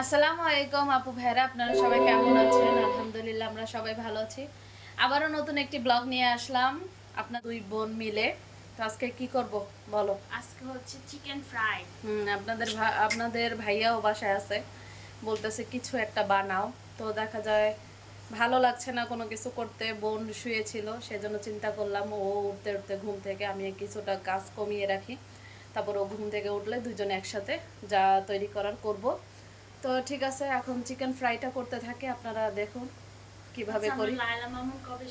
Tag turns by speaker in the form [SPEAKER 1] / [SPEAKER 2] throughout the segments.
[SPEAKER 1] আসসালামু আলাইকুম আপু ভাইরা আপনারা সবাই কেমন আছেন? আলহামদুলিল্লাহ আমরা সবাই ভালো আছি। আবারও নতুন একটি ব্লগ নিয়ে আসলাম আপনার দুই বোন মিলে। তো আজকে কি করব বলো?
[SPEAKER 2] আজকে হচ্ছে চিকেন ফ্রাই।
[SPEAKER 1] হুম আপনাদের আপনাদের ভাইয়াও বাসায় আছে। বলতেছে কিছু একটা বানাও। তো দেখা যায় ভালো লাগছে না কোনো কিছু করতে। বোন শুয়েছিল সেজন্য চিন্তা করলাম ও উঠতে উঠতে ঘুম থেকে আমি কিছুটা কাজ কমিয়ে রাখি। তারপর ও ঘুম থেকে উঠলে দুজনে একসাথে যা তৈরি করার করব। তো ঠিক আছে এখন চিকেন ফ্রাইটা করতে থাকে আপনারা দেখুন কীভাবে
[SPEAKER 2] আচ্ছা,
[SPEAKER 1] করি।
[SPEAKER 2] লাইলা মামুন কবে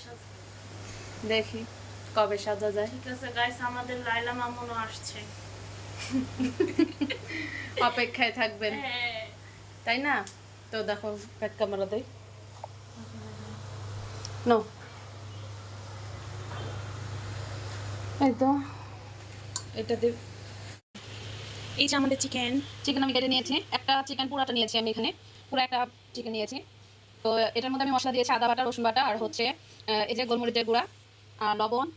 [SPEAKER 1] দেখি কবে সাজা যায়।
[SPEAKER 2] ঠিক আছে গাইস আমাদের লাইলা মামুনও আসছে।
[SPEAKER 1] অপেক্ষায় থাকবেন।
[SPEAKER 2] হ্যাঁ।
[SPEAKER 1] তাই না? তো দেখো ব্যাক ক্যামেরা দেই। নো এই তো এটা দিয়ে
[SPEAKER 2] এই যে আমাদের চিকেন
[SPEAKER 1] চিকেন আমি কেটে নিয়েছি। একটা চিকেন পুরাটা নিয়েছি আমি এখানে। পুরো একটা চিকেন নিয়েছি। তো এটার মধ্যে আমি মশলা দিয়েছি আদা বাটা রসুন বাটা আর হচ্ছে এই যে গোলমরিচের গুঁড়া আর লবণ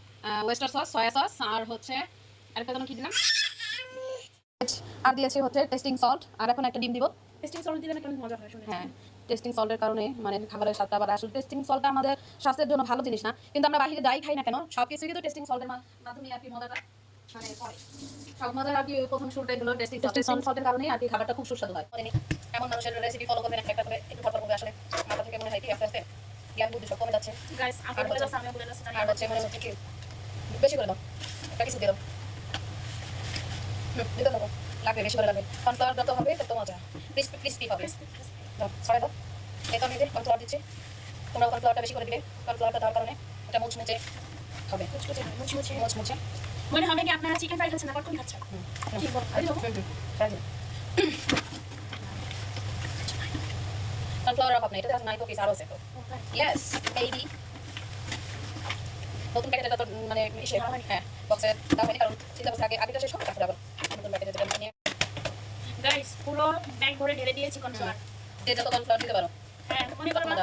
[SPEAKER 1] ওয়েস্টার সস সয়া সস আর হচ্ছে আরেকটা যেন কি দিলাম? আর দিয়েছি হচ্ছে টেস্টিং সল্ট আর এখন একটা ডিম দিব।
[SPEAKER 2] টেস্টিং সল্ট দিলে অনেক মজা হয়
[SPEAKER 1] হ্যাঁ টেস্টিং সল্টের কারণে মানে খাবারের স্বাদটা আবার আসলে। টেস্টিং সল্টটা আমাদের স্বাস্থ্যের জন্য ভালো জিনিস না কিন্তু আমরা বাইরে যাই খাই না কেন সব কিছুই কিন্তু টেস্টিং সল্টের মাধ্যমে আর কি মজাটা। মানে পড়ে সব আর কি প্রথম শুরুটাই হলো টেস্টিং টেস্টিং সল্টের কারণে আর কি খাবারটা খুব সুস্বাদু হয়। এমন মানুষের রেসিপি ফলো করবেন একটা একটা করে একটু ফটো করবে আসলে মাথা থেকে মনে হয় কি আস্তে আস্তে জ্ঞান বুদ্ধি সব কমে যাচ্ছে।
[SPEAKER 2] গাইস আপনি বলে যাচ্ছে আমি বলে যাচ্ছি
[SPEAKER 1] আর হচ্ছে মনে হচ্ছে কি বেশি করে দাও একটা কিছু দিয়ে দাও। হুম, দিতে থাকো লাগবে বেশি করে লাগবে। কর্নফ্লাওয়ার যত হবে তত মজা। ক্রিস্পি ক্রিস্পি হবে। দাও ছড়াই দাও। এই আমি কর্নফ্লাওয়ার দিচ্ছি। তোমরা কর্নফ্লাওয়ারটা বেশি করে দিবে। কর্নফ্লাওয়ারটা দেওয়ার কারণে এটা মুচমুচে হবে। মুচমুচে মুচমুচে। মুচমুচে।
[SPEAKER 2] মনে হবে কি আপনারা চিকেন ফ্রাই খাচ্ছেন না কখন খাচ্ছেন? ঠিক বল
[SPEAKER 1] কর্নফ্লাওয়ার অভাব নেই এটা নাই তো আরও আছে। তো ইয়েস বেবি নতুন প্যাকেটটা তো মানে ইসে। হ্যাঁ বক্সে দাও হয়নি কারণ চিন্তা করছে আগে আগেটা শেষ হোক তারপরে আবার নতুন প্যাকেটে যেটা নিয়ে
[SPEAKER 2] গাইস পুরো ব্যাগ ভরে ঢেলে দিয়েছি কনফ্লাওয়ার
[SPEAKER 1] যে যত কর্নফ্লাওয়ার দিতে পারো।
[SPEAKER 2] হ্যাঁ মনে করো না?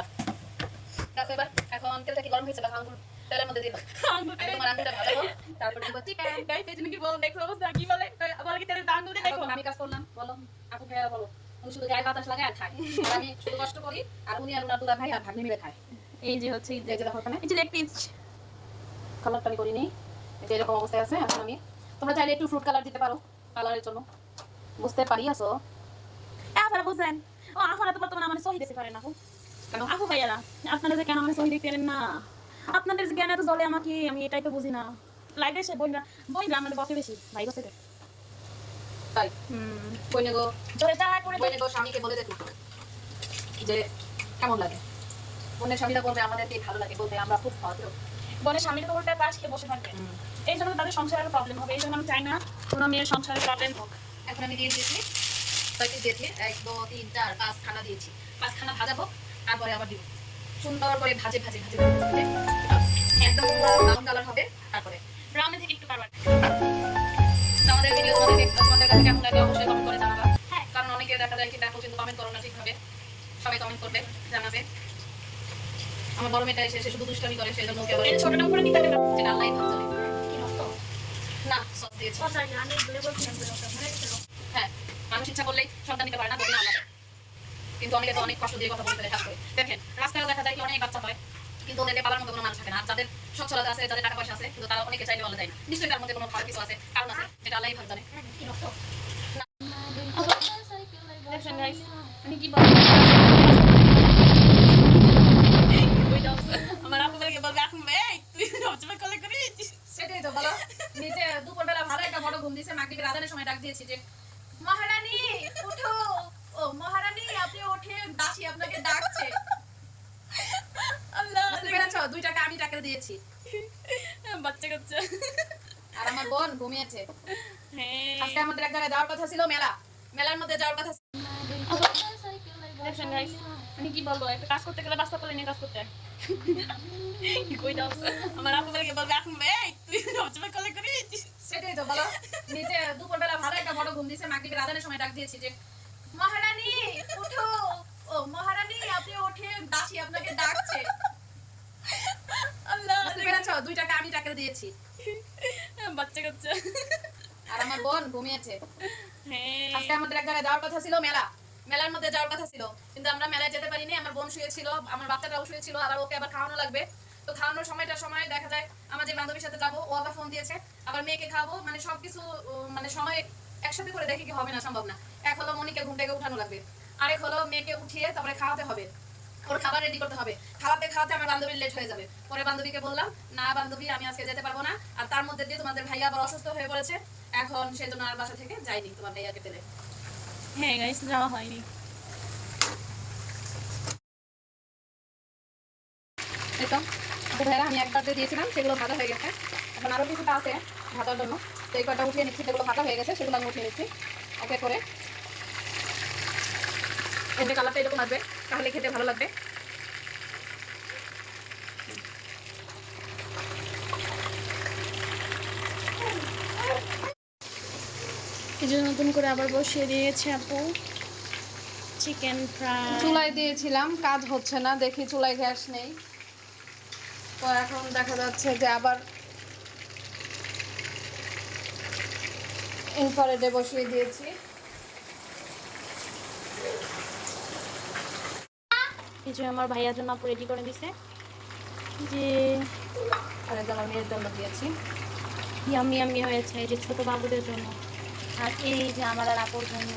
[SPEAKER 1] দেখো এবার। এখন তেলটা কি গরম হয়েছে দেখো আঙ্গুর মধ্যে তোমার আঙ্গুরটা ভালো। হোক তারপর দিব।
[SPEAKER 2] গাইস এই জন্য কি বল দেখছ অবস্থা কি বলে? বলে কি তেলে দান দিয়ে দেখো।
[SPEAKER 1] আমি কাজ করলাম বলো। আপু ভাইয়া বলো। উনি শুধু গায়ে বাতাস লাগায় আর খায়। আমি শুধু কষ্ট করি আর উনি আর উনার দুলা ভাই আর ভাগ্নি মিলে খায়।
[SPEAKER 2] এই যে হচ্ছে
[SPEAKER 1] এই যে দেখো ওখানে।
[SPEAKER 2] এই যে লেগ পিস
[SPEAKER 1] কালারটা আমি করিনি। যে এরকম অবস্থায় আছে এখন আমি। তোমরা চাইলে একটু ফ্রুট কালার দিতে পারো কালারের জন্য। বুঝতে পারি আসো
[SPEAKER 2] আপনারা বুঝলেন ও আপনারা তো বর্তমানে আমার সহি দিতে পারেন আপু।
[SPEAKER 1] কেন?
[SPEAKER 2] আপু ভাইয়ারা আপনারা যে কেন আমার সহি দেখতে পারেন না? আপনাদের জ্ঞান এত জলে আমাকে আমি এটাই তো বুঝি না। লাইভে এসে বইরা বইরা আমাদের বকে বেশি ভাই বসে
[SPEAKER 1] তাই?
[SPEAKER 2] হুম। যা করে
[SPEAKER 1] স্বামীকে বলে দেখো। যে কেমন লাগে? বোনের স্বামীরা বলবে আমাদেরকে ভালো লাগে বলবে আমরা খুব ভদ্র।
[SPEAKER 2] বলে স্বামীর তো উল্টা পাশ খেয়ে বসে থাকবে। এই জন্য তাদের সংসারের প্রবলেম হবে। এই জন্য আমি চাই না কোনো মেয়ের সংসারের প্রবলেম হোক।
[SPEAKER 1] এখন আমি দিয়ে দিয়েছি। ছয় পিস দিয়েছি এক দু তিন চার পাঁচ খানা দিয়েছি। পাঁচ খানা ভাজাবো তারপরে আবার দিব। সুন্দর করে ভাজে ভাজে ভাজে একদম ব্রাউন কালার হবে তারপরে
[SPEAKER 2] গ্রামে থেকে একটু কারবার।
[SPEAKER 1] আমাদের ভিডিও তোমাদেরকে তোমাদের কাছে কেমন লাগে অবশ্যই কমেন্ট করে জানাবা।
[SPEAKER 2] হ্যাঁ
[SPEAKER 1] কারণ অনেকে দেখা যায় কি দেখো কিন্তু কমেন্ট করো না ঠিকভাবে। সবাই কমেন্ট করবে জানাবে। আমার বড় মেয়েটা এসে সে শুধু দুষ্টামি করে সেই জন্য ওকে
[SPEAKER 2] এই ছোটটা উপরে নিতে না।
[SPEAKER 1] যেটা আল্লাহ ভালো জানে। না সব দিয়েছি।
[SPEAKER 2] বলে
[SPEAKER 1] হ্যাঁ মানুষ ইচ্ছা করলেই সন্তান নিতে পারে না আল্লাহ দেয়। কিন্তু অনেকে তো অনেক কষ্ট দিয়ে কথা বলতে কাজ করে দেখেন রাস্তায় দেখা যায় কি অনেক বাচ্চা হয় কিন্তু ওদেরকে পালার মতো কোনো মানুষ থাকে না। আর যাদের সচ্ছলতা আছে যাদের টাকা পয়সা আছে কিন্তু তারা অনেকে চাইলে বলা যায় না। নিশ্চয়ই তার মধ্যে কোনো ভালো কিছু আছে কারণ আছে যেটা আল্লাহ ভালো জানে।
[SPEAKER 2] দেখছেন গাইস আমি কি আমার আপু বলে বলবে এখন এই তুই সবসময় কলে করিস
[SPEAKER 1] সেটাই তো বলো। নিচে দুপুরবেলা ভালো একটা বড় ঘুম দিয়েছে মাকে রাজানের সময় ডাক দিয়েছি যে মহারানী উঠো ও মহারানী আপনি ওঠে দাসী আপনাকে ডাকছে।
[SPEAKER 2] আল্লাহ
[SPEAKER 1] দুই টাকা আমি টাকা দিয়েছি।
[SPEAKER 2] বাচ্চা কাচ্চা।
[SPEAKER 1] আর আমার বোন ঘুমিয়েছে।
[SPEAKER 2] হ্যাঁ।
[SPEAKER 1] আজকে আমাদের এক জায়গায় যাওয়ার কথা ছিল মেলা। মেলার মধ্যে যাওয়ার কথা ছিল।
[SPEAKER 2] দেখছেন গাইস আমি কি বলব একটা কাজ করতে গেলে বাস্তা করে নিয়ে কাজ করতে হয়। কই দাও? আমার আপু বলে বলবে এখন এই তুই সবসময় কলে করিস
[SPEAKER 1] সেটাই তো বলো। নিচে দুপুরবেলা ভালো একটা বড় ঘুম দিয়েছে মাকে রাজানের সময় ডাক দিয়েছি যে মহারানী উঠো। ও মহারানী আপনি ওঠে দাসী আপনাকে ডাকছে।
[SPEAKER 2] আল্লাহ
[SPEAKER 1] দুই টাকা আমি টাকা দিয়েছি।
[SPEAKER 2] বাচ্চা কাচ্চা।
[SPEAKER 1] আর আমার বোন ঘুমিয়েছে।
[SPEAKER 2] হ্যাঁ।
[SPEAKER 1] আজকে আমাদের এক জায়গায় যাওয়ার কথা ছিল মেলা। মেলার মধ্যে যাওয়ার কথা ছিল। কিন্তু আমরা মেলায় যেতে পারিনি আমার বোন শুয়েছিল আমার বাচ্চাটাও শুয়েছিল আবার ওকে আবার খাওয়ানো লাগবে। তো খাওয়ানোর সময়টা সময় দেখা যায় আমার যে বান্ধবীর সাথে যাব ও আবার ফোন দিয়েছে আবার মেয়েকে খাওয়াবো মানে সবকিছু মানে সময় একসাথে করে দেখে কি হবে না সম্ভব না। এক হলো মনিকে ঘুম থেকে উঠানো লাগবে। আরেক হলো মেয়েকে উঠিয়ে তারপরে খাওয়াতে হবে। ওর খাবার রেডি করতে হবে। খাওয়াতে খাওয়াতে আমার বান্ধবীর লেট হয়ে যাবে। পরে বান্ধবীকে বললাম না বান্ধবী আমি আজকে যেতে পারব না। আর তার মধ্যে দিয়ে তোমাদের ভাইয়া আবার অসুস্থ হয়ে পড়েছে। এখন সেজন্য আর বাসা থেকে যাইনি তোমার ভাইয়াকে পেলে।
[SPEAKER 2] হ্যাঁ গাইস যাওয়া হয়নি।
[SPEAKER 1] ভাইরা আমি একবার দিয়ে দিয়েছিলাম সেগুলো ভাজা হয়ে গেছে। এখন আরও কিছুটা আছে ভাজার জন্য। তো এই কটা উঠিয়ে নিচ্ছি যেগুলো ভাজা হয়ে গেছে সেগুলো আমি উঠিয়ে নিচ্ছি। এক করে এতে কালারটা এরকম আসবে তাহলে খেতে ভালো লাগবে।
[SPEAKER 2] এই জন্য নতুন করে আবার বসিয়ে দিয়েছে আপু। চিকেন ফ্রাই
[SPEAKER 1] চুলায় দিয়েছিলাম কাজ হচ্ছে না দেখি চুলায় গ্যাস নেই। তো এখন দেখা যাচ্ছে যে আবার ইনফ্রারেডে বসিয়ে দিয়েছি।
[SPEAKER 2] কিছু আমার ভাইয়ার জন্য আপু রেডি করে দিছে। যে
[SPEAKER 1] আর এটা আমার মেয়ের জন্য দিয়েছি।
[SPEAKER 2] ইয়ামি ইয়ামি হয়েছে এই যে ছোট বাবুদের জন্য। আর এই যে আমার আর আপুর জন্য।